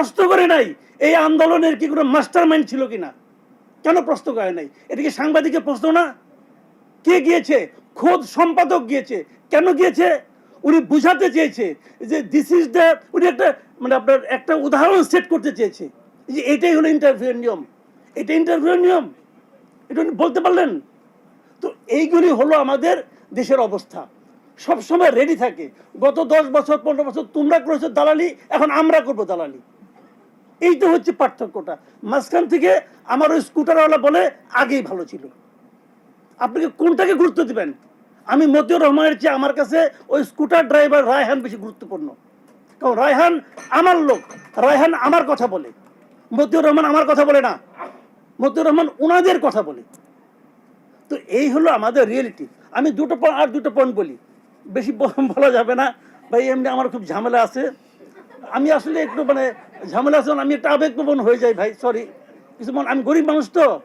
প্রশ্ন করে নাই, এই আন্দোলনের কি কোনো মাস্টার মাইন্ড ছিল কিনা? কেন প্রশ্ন করে নাই? এটা কি সাংবাদিকের প্রশ্ন না? কে গিয়েছে? খোদ সম্পাদক গিয়েছে। কেন গিয়েছে? উনি বুঝাতে চেয়েছে যে দিস ইজ দ্য উনি একটা মানে আপনার একটা উদাহরণ সেট করতে চেয়েছে। যে এটাই হলো ইন্টারভিউর নিয়ম। এটা ইন্টারভিউর নিয়ম? এটা উনি বলতে পারলেন? তো এইগুলি হলো আমাদের দেশের অবস্থা। সব সময় রেডি থাকে। গত দশ বছর, পনেরো বছর তোমরা করেছ দালালি, এখন আমরা করব দালালি। এই তো হচ্ছে পার্থক্যটা। মাঝখান থেকে আমার ওই স্কুটারওয়ালা বলে আগেই ভালো ছিল। আপনাকে কোনটাকে গুরুত্ব দিবেন? আমি মতিউর রহমানের চেয়ে আমার কাছে ওই স্কুটার ড্রাইভার রায়হান বেশি গুরুত্বপূর্ণ। কারণ রায়হান আমার লোক, রায়হান আমার কথা বলে। মতিউর রহমান আমার কথা বলে না। মতিউর রহমান ওনাদের কথা বলে। তো এই হলো আমাদের রিয়েলিটি আমি দুটো আর দুটো পয়েন্ট বলি। বেশি বলা যাবে না। ভাই, এমনি আমার খুব ঝামেলা আছে। আমি আসলে একটু মানে ঝামেলা আছে, আমি একটা আবেগপ্রবণ হয়ে যাই ভাই সরি কিছু মনে- আমি গরিব মানুষ তো,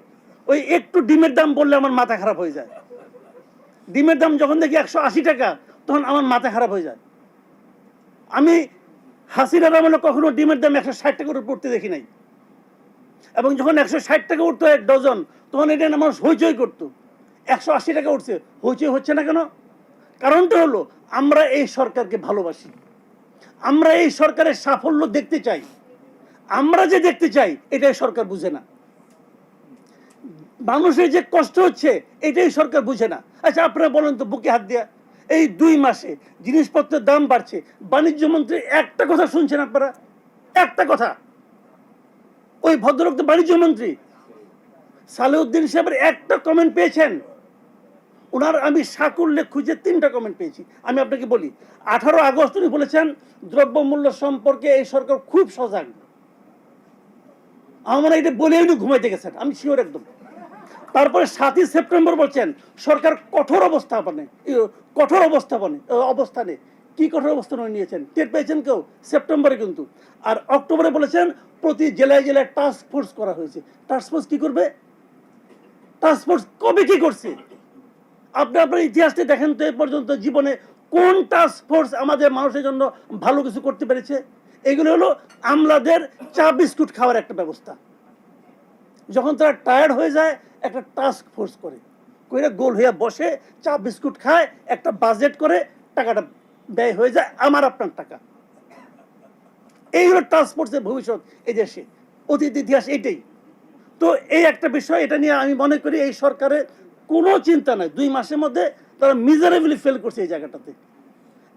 ওই একটু ডিমের দাম বললে আমার মাথা খারাপ হয়ে যায়। ডিমের দাম যখন দেখি একশো আশি টাকা, তখন আমার মাথা খারাপ হয়ে যায়। আমি হাসিনা রহমানে কখনো ডিমের দাম একশো ষাট টাকা পড়তে দেখি নাই। এবং যখন একশো ষাট টাকা উঠতো এক ডজন, তখন এটা মানুষ হইচই করতো। একশো আশি টাকা উঠছে, হইচই হচ্ছে না কেন? কারণটা হলো, আমরা এই সরকারকে ভালোবাসি। আমরা এই সরকারের সাফল্য দেখতে চাই। আমরা যে দেখতে চাই, এটাই সরকার বুঝে না। মানুষের যে কষ্ট হচ্ছে, এটাই সরকার বুঝে না। আচ্ছা আপনারা বলেন তো, বুকে হাত দেয়া। এই দুই মাসে জিনিসপত্রের দাম বাড়ছে। বাণিজ্য মন্ত্রী, একটা কথা শুনছেন আপনারা? একটা কথা। ওই ভদ্রলোক তো বাণিজ্য মন্ত্রী। সালেউদ্দিন সাহেবের একটা কমেন্ট পেয়েছেন। ওনার আমি সাকুল্যে খুঁজে তিনটা কমেন্ট পেয়েছি। আমি আপনাকে বলি, আঠারো আগস্ট উনি বলেছেন, দ্রব্যমূল্য সম্পর্কে এই সরকার খুব সজাগ। আমার এটা বলে উনি ঘুমাইতে গেছেন আমি শিওর একদম। তারপরে সাতই সেপ্টেম্বর বলছেন সরকার কঠোর অবস্থাপনে ইয়ে, কঠোর অবস্থাপনে ও, অবস্থানে কি কঠোর অবস্থান নিয়েছেন? টের পেয়েছেন কেউ? সেপ্টেম্বরে কিন্তু। আর অক্টোবরে বলেছেন প্রতি জেলায় জেলায় টাস্ক ফোর্স করা হয়েছে। টাস্ক ফোর্স কি করবে? টাস্ক ফোর্স কবে কি করছে? আপনি আপনার ইতিহাসটি দেখেন তো এ পর্যন্ত জীবনে কোন টাস্ক ফোর্স আমাদের মানুষের জন্য ভালো কিছু করতে পেরেছে? এগুলো হলো আমলাদের চা বিস্কুট খাওয়ার একটা ব্যবস্থা। যখন তারা টায়ার্ড হয়ে যায়, একটা টাস্ক ফোর্স করে। কইরা গোল হইয়া বসে চা বিস্কুট খায়, একটা বাজেট করে টাকাটা ব্যয় হয়ে যায়, আমার আপনার টাকা। এই হলো টাস্ক ফোর্সের ভবিষ্যৎ এই দেশে। অতীত ইতিহাস এইটাই তো এই একটা বিষয়, এটা নিয়ে আমি মনে করি এই সরকারের কোনো চিন্তা নাই। দুই মাসের মধ্যে তারা মিজারেবলি ফেল করছে এই জায়গাটাতে।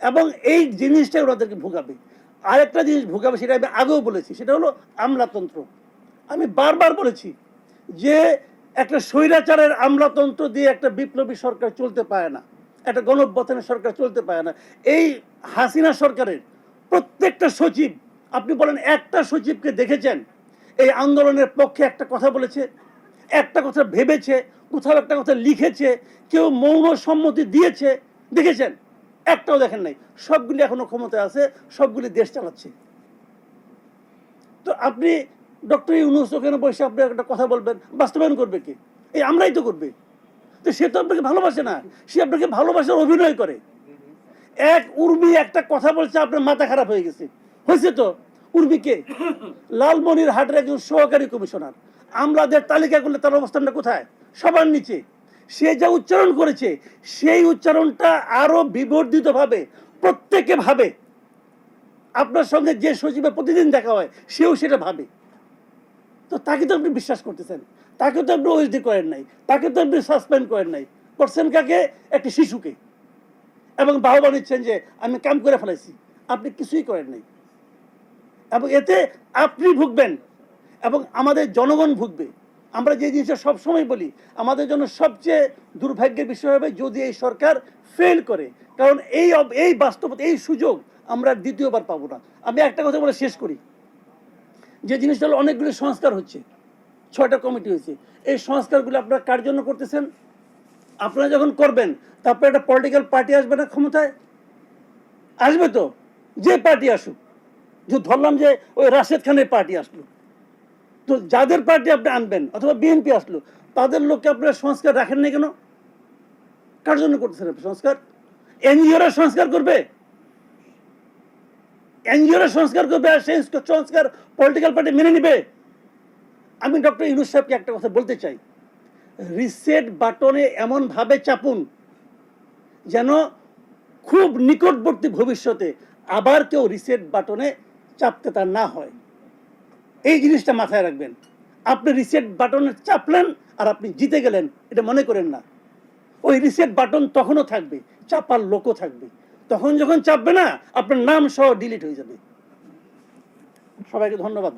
এবং এই জিনিসটা ওনাদেরকে ভোগাবে। আরেকটা জিনিস ভোগাবে সেটা আমি আগেও বলেছি, সেটা হলো আমলাতন্ত্র। আমি বারবার বলেছি যে একটা স্বৈরাচারের আমলাতন্ত্র দিয়ে একটা বিপ্লবী সরকার চলতে পারে না, একটা গণবথনের সরকার চলতে পারে না। এই হাসিনা সরকারের প্রত্যেকটা সচিব, আপনি বলেন একটা সচিবকে দেখেছেন, এই আন্দোলনের পক্ষে একটা কথা বলেছে, একটা কথা ভেবেছে, কোথাও একটা কথা লিখেছে, কেউ মৌন সম্মতি দিয়েছে, দেখেছেন? একটাও দেখেন নাই। সবগুলি এখনও ক্ষমতায় আছে, সবগুলি দেশ চালাচ্ছে। তো আপনি ডক্টর ইউনুস, ওখানে বসে আপনি একটা কথা বলবেন, বাস্তবায়ন করবে কি? এই আমরাই তো করবে। তো সে তো আপনাকে ভালোবাসে না, সে আপনাকে ভালোবাসার অভিনয় করে। এক উর্মি একটা কথা বলছে, আপনার মাথা খারাপ হয়ে গেছে। হয়েছে তো? উর্মিকে লালমনির হাটের একজন সহকারী কমিশনার। আমলাদের তালিকা করলে তার অবস্থানটা কোথায়? সবার নিচে। সে যা উচ্চারণ করেছে, সেই উচ্চারণটা আরও বিবর্ধিত ভাবে প্রত্যেকে ভাবে। আপনার সঙ্গে যে সচিবের প্রতিদিন দেখা হয়, সেও সেটা ভাবে। তো তাকে তো আপনি বিশ্বাস করতেছেন। তাকে তো আপনি ওএসডি করেন নাই। তাকে তো আপনি সাসপেন্ড করেন নাই। করছেন কাকে? একটি শিশুকে। এবং বাহবা নিচ্ছেন যে, আমি কাম করে ফেলাইছি। আপনি কিছুই করেন নাই। এবং এতে আপনি ভুগবেন। এবং আমাদের জনগণ ভুগবে। আমরা যে জিনিসটা সবসময় বলি, আমাদের জন্য সবচেয়ে দুর্ভাগ্যের বিষয় হবে যদি এই সরকার ফেল করে। কারণ এই এই বাস্তবতা, এই সুযোগ আমরা দ্বিতীয়বার পাবো না। আমি একটা কথা বলে শেষ করি। যে জিনিসটা হলো অনেকগুলো সংস্কার হচ্ছে। ছয়টা কমিটি হয়েছে। এই সংস্কারগুলো আপনারা কার জন্য করতেছেন? আপনারা যখন করবেন, তারপরে একটা পলিটিক্যাল পার্টি আসবে না ক্ষমতায়? আসবে তো। যে পার্টি আসুক। ধরলাম যে ওই রাশেদ খানের পার্টি আসলো। তো যাদের পার্টি আপনি আনবেন, অথবা বিএনপি আসলো, তাদের লোককে আপনারা সংস্কার রাখেন না কেন? কার জন্য করতেছেন আপনি সংস্কার? এনজিওরা সংস্কার করবে? এনজিওর সংস্কার করবে আর সেই সংস্কার পলিটিক্যাল পার্টি মেনে নিবে? আমি ডক্টর ইউনুস সাহেবকে একটা কথা বলতে চাই। রিসেট বাটনে এমনভাবে চাপুন, যেন খুব নিকটবর্তী ভবিষ্যতে আবার কেউ রিসেট বাটনে চাপতে তার না হয়। এই জিনিসটা মাথায় রাখবেন। আপনি রিসেট বাটনে চাপলেন আর আপনি জিতে গেলেন, এটা মনে করেন না। ওই রিসেট বাটন তখনও থাকবে, চাপার লোকও থাকবে। তখন যখন চাপবে না, আপনার নাম সহ ডিলিট হয়ে যাবে। সবাইকে ধন্যবাদ।